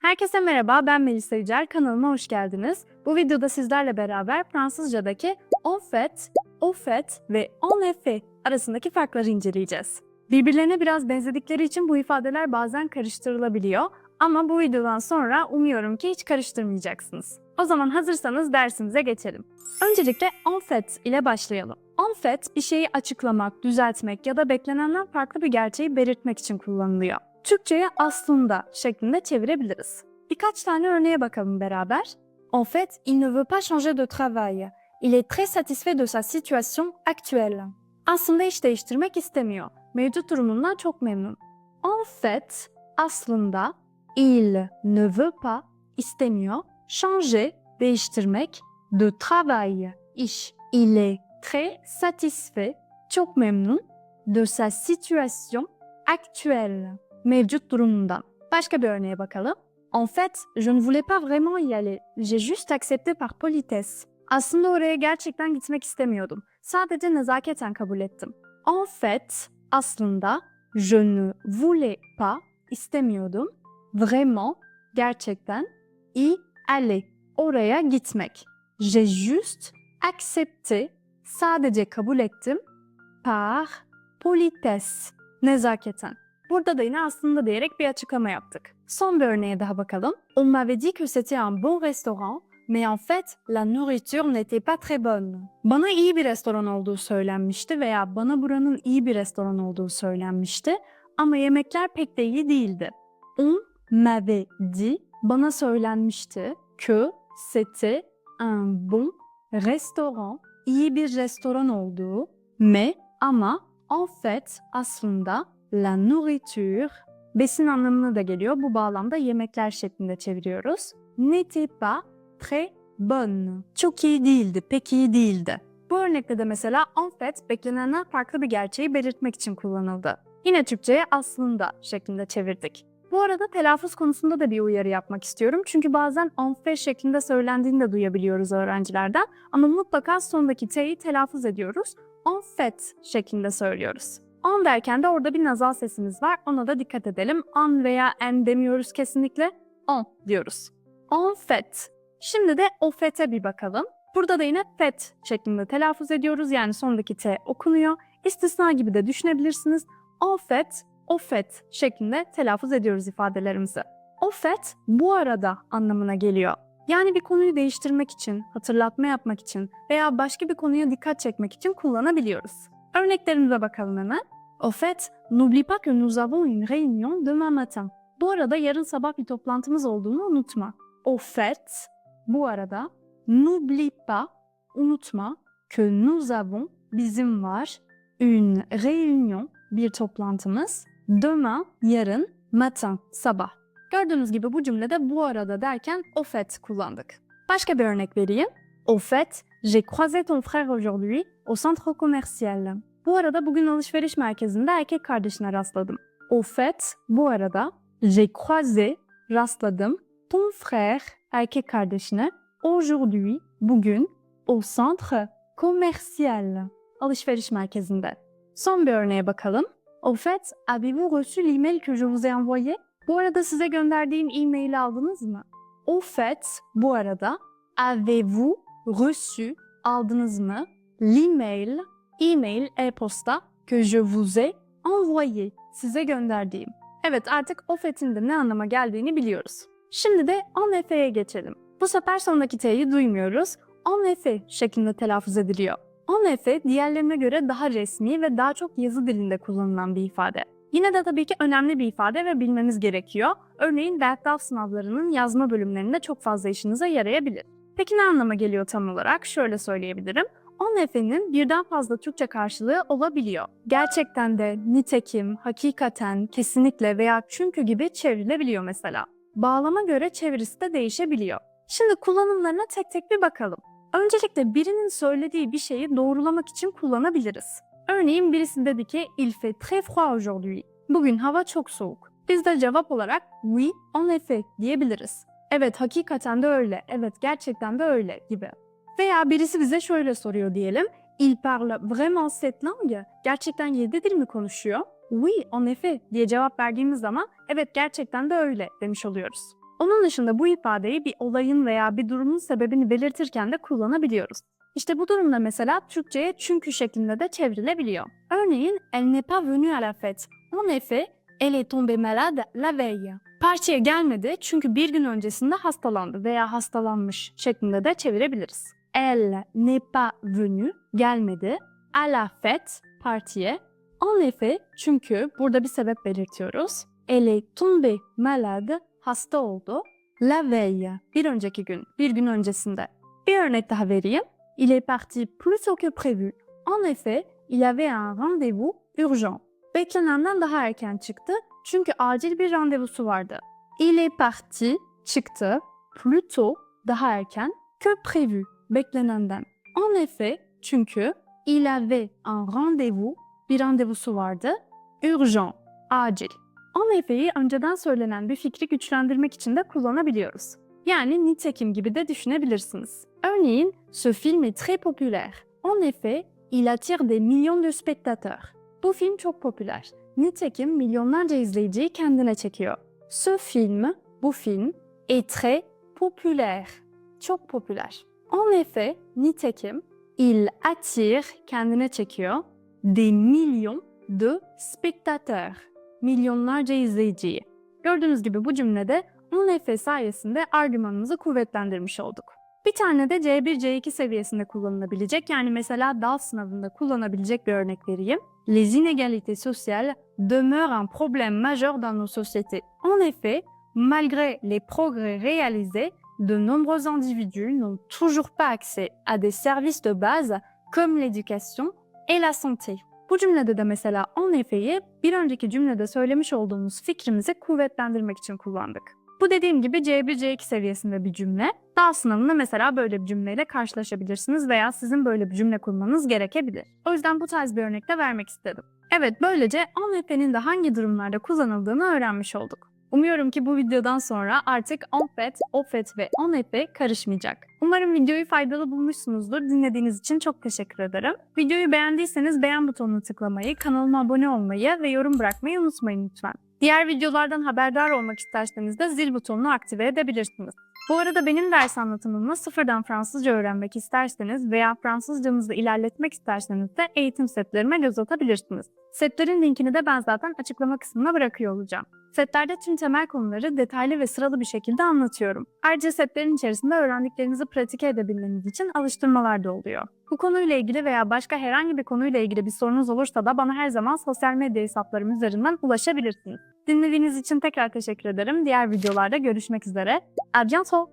Herkese merhaba, ben Melisa Yücel. Kanalıma hoş geldiniz. Bu videoda sizlerle beraber Fransızcadaki en fait, au fait ve en effet arasındaki farkları inceleyeceğiz. Birbirlerine biraz benzedikleri için bu ifadeler bazen karıştırılabiliyor. Ama bu videodan sonra umuyorum ki hiç karıştırmayacaksınız. O zaman hazırsanız dersimize geçelim. Öncelikle en fait ile başlayalım. En fait bir şeyi açıklamak, düzeltmek ya da beklenenden farklı bir gerçeği belirtmek için kullanılıyor. Türkçe'ye aslında şeklinde çevirebiliriz. Birkaç tane örneğe bakalım beraber. En fait, il ne veut pas changer de travail. Il est très satisfait de sa situation actuelle. Aslında iş değiştirmek istemiyor. Mevcut durumundan çok memnun. En fait, aslında il ne veut pas istemiyor. Changer, değiştirmek. De travail, iş. Il est très satisfait, çok memnun. De sa situation actuelle, mevcut durumundan. Başka bir örneğe bakalım. En fait, je ne voulais pas vraiment y aller. J'ai juste accepté par politesse. Aslında oraya gerçekten gitmek istemiyordum. Sadece nezaketen kabul ettim. En fait, aslında je ne voulais pas istemiyordum. Vraiment, gerçekten y aller, oraya gitmek. J'ai juste accepté, sadece kabul ettim. Par politesse, nezaketen. Burada da yine aslında diyerek bir açıklama yaptık. Son bir örneğe daha bakalım. On m'avait dit que c'était un bon restaurant, mais en fait, la nourriture n'était pas très bonne. Bana iyi bir restoran olduğu söylenmişti veya bana buranın iyi bir restoran olduğu söylenmişti ama yemekler pek de iyi değildi. On m'avait dit, bana söylenmişti que c'était un bon restaurant, iyi bir restoran olduğu, mais ama en fait aslında la nourriture besin anlamına da geliyor. Bu bağlamda yemekler şeklinde çeviriyoruz. N'était pas très bonne. Çok iyi değildi, pek iyi değildi. Bu örnekte de mesela en fait beklenenden farklı bir gerçeği belirtmek için kullanıldı. Yine Türkçe'ye aslında şeklinde çevirdik. Bu arada telaffuz konusunda da bir uyarı yapmak istiyorum. Çünkü bazen en fait şeklinde söylendiğini de duyabiliyoruz öğrencilerden. Ama mutlaka sondaki t'yi telaffuz ediyoruz. En fait şeklinde söylüyoruz. On derken de orada bir nazal sesimiz var. Ona da dikkat edelim. An veya en demiyoruz kesinlikle. On diyoruz. En fait. Şimdi de o fet'e bir bakalım. Burada da yine fet şeklinde telaffuz ediyoruz. Yani sondaki t okunuyor. İstisna gibi de düşünebilirsiniz. En fait, o fait şeklinde telaffuz ediyoruz ifadelerimizi. O fait bu arada anlamına geliyor. Yani bir konuyu değiştirmek için, hatırlatma yapmak için veya başka bir konuya dikkat çekmek için kullanabiliyoruz. Örneklerimize bakalım hemen. Au fait, n'oublie pas que nous avons une réunion demain matin. Bu arada yarın sabah bir toplantımız olduğunu unutma. Au fait, bu arada, n'oublie pas, unutma, que nous avons, bizim var, une réunion, bir toplantımız, demain, yarın, matin, sabah. Gördüğünüz gibi bu cümlede bu arada derken au fait kullandık. Başka bir örnek vereyim. Au fait, j'ai croisé ton frère aujourd'hui au centre commercial. Bu arada bugün alışveriş merkezinde erkek kardeşine rastladım. Au fait, bu arada j'ai croisé, rastladım, ton frère, erkek kardeşine, aujourd'hui, bugün, au centre commercial, alışveriş merkezinde. Son bir örneğe bakalım. Au fait, avez-vous reçu l'email que je vous ai envoyé? Bu arada size gönderdiğim e-maili aldınız mı? Au fait, bu arada, avez-vous reçu, aldınız mı? L'email, e-mail, e-posta que je vous ai envoyé, size gönderdiğim. Evet artık au fait'in de ne anlama geldiğini biliyoruz. Şimdi de en effet'e geçelim. Bu sefer sondaki t'yi duymuyoruz. En effet şeklinde telaffuz ediliyor. En effet diğerlerine göre daha resmi ve daha çok yazı dilinde kullanılan bir ifade. Yine de tabii ki önemli bir ifade ve bilmeniz gerekiyor. Örneğin Bergdorf sınavlarının yazma bölümlerinde çok fazla işinize yarayabilir. Peki ne anlama geliyor tam olarak? Şöyle söyleyebilirim. Effet'in birden fazla Türkçe karşılığı olabiliyor. Gerçekten de, nitekim, hakikaten, kesinlikle veya çünkü gibi çevrilebiliyor mesela. Bağlama göre çevirisi de değişebiliyor. Şimdi kullanımlarına tek tek bir bakalım. Öncelikle birinin söylediği bir şeyi doğrulamak için kullanabiliriz. Örneğin birisi dedi ki il fait très froid aujourd'hui. Bugün hava çok soğuk. Biz de cevap olarak oui en effet diyebiliriz. Evet hakikaten de öyle, evet gerçekten de öyle gibi. Veya birisi bize şöyle soruyor diyelim. Il parle vraiment cette langue? Gerçekten yedi dil mi konuşuyor? Oui, en effet diye cevap verdiğimiz zaman evet gerçekten de öyle demiş oluyoruz. Onun dışında bu ifadeyi bir olayın veya bir durumun sebebini belirtirken de kullanabiliyoruz. İşte bu durumda mesela Türkçe'ye çünkü şeklinde de çevrilebiliyor. Örneğin, elle n'est pas venue à la fête. En effet, elle est tombée malade la veille. Partiye gelmedi çünkü bir gün öncesinde hastalandı veya hastalanmış şeklinde de çevirebiliriz. Elle n'est pas venue, gelmedi. À la fête, partiye. En effet, çünkü burada bir sebep belirtiyoruz. Elle est tombée malade, hasta oldu. La veille, bir önceki gün, bir gün öncesinde. Bir örnek daha vereyim. Il est parti plus tôt que prévu. En effet, il avait un rendez-vous urgent. Beklenenden daha erken çıktı çünkü acil bir randevusu vardı. Il est parti, çıktı, plus daha erken, que prévu, beklenenden. En effet, çünkü il avait un rendez-vous, bir randevusu vardı, urgent, acil. En effet'i önceden söylenen bir fikri güçlendirmek için de kullanabiliyoruz. Yani nitekim gibi de düşünebilirsiniz. Örneğin, ce film est très populaire. En effet, il attire des millions de spectateurs. Bu film çok popüler. Nitekim milyonlarca izleyiciyi kendine çekiyor. Ce film, bu film, est très populaire. Çok popüler. En effet, nitekim, il attire, kendine çekiyor, des millions de spectateurs. Milyonlarca izleyiciyi. Gördüğünüz gibi bu cümlede en effet sayesinde argümanımızı kuvvetlendirmiş olduk. Bir tane de C1, C2 seviyesinde kullanılabilecek yani mesela DAL sınavında kullanabilecek bir örnek vereyim. Les inégalités sociales demeurent un problème majeur dans nos sociétés. En effet, malgré les progrès réalisés, de nombreux individus n'ont toujours pas accès à des services de base comme l'éducation et la santé. Bu cümlede de mesela en effet'i bir önceki cümlede söylemiş olduğumuz fikrimizi kuvvetlendirmek için kullandık. Bu dediğim gibi C1, C2 seviyesinde bir cümle. Daha sınavında mesela böyle bir cümleyle karşılaşabilirsiniz veya sizin böyle bir cümle kurmanız gerekebilir. O yüzden bu tarz bir örnek de vermek istedim. Evet böylece effet'in de hangi durumlarda kullanıldığını öğrenmiş olduk. Umuyorum ki bu videodan sonra artık au fait ve en effet karışmayacak. Umarım videoyu faydalı bulmuşsunuzdur. Dinlediğiniz için çok teşekkür ederim. Videoyu beğendiyseniz beğen butonuna tıklamayı, kanalıma abone olmayı ve yorum bırakmayı unutmayın lütfen. Diğer videolardan haberdar olmak isterseniz de zil butonunu aktive edebilirsiniz. Bu arada benim ders anlatımımı sıfırdan Fransızca öğrenmek isterseniz veya Fransızcanızı ilerletmek isterseniz de eğitim setlerime göz atabilirsiniz. Setlerin linkini de ben zaten açıklama kısmına bırakıyor olacağım. Setlerde tüm temel konuları detaylı ve sıralı bir şekilde anlatıyorum. Ayrıca setlerin içerisinde öğrendiklerinizi pratik edebilmeniz için alıştırmalar da oluyor. Bu konuyla ilgili veya başka herhangi bir konuyla ilgili bir sorunuz olursa da bana her zaman sosyal medya hesaplarım üzerinden ulaşabilirsiniz. Dinlediğiniz için tekrar teşekkür ederim. Diğer videolarda görüşmek üzere. A bientôt!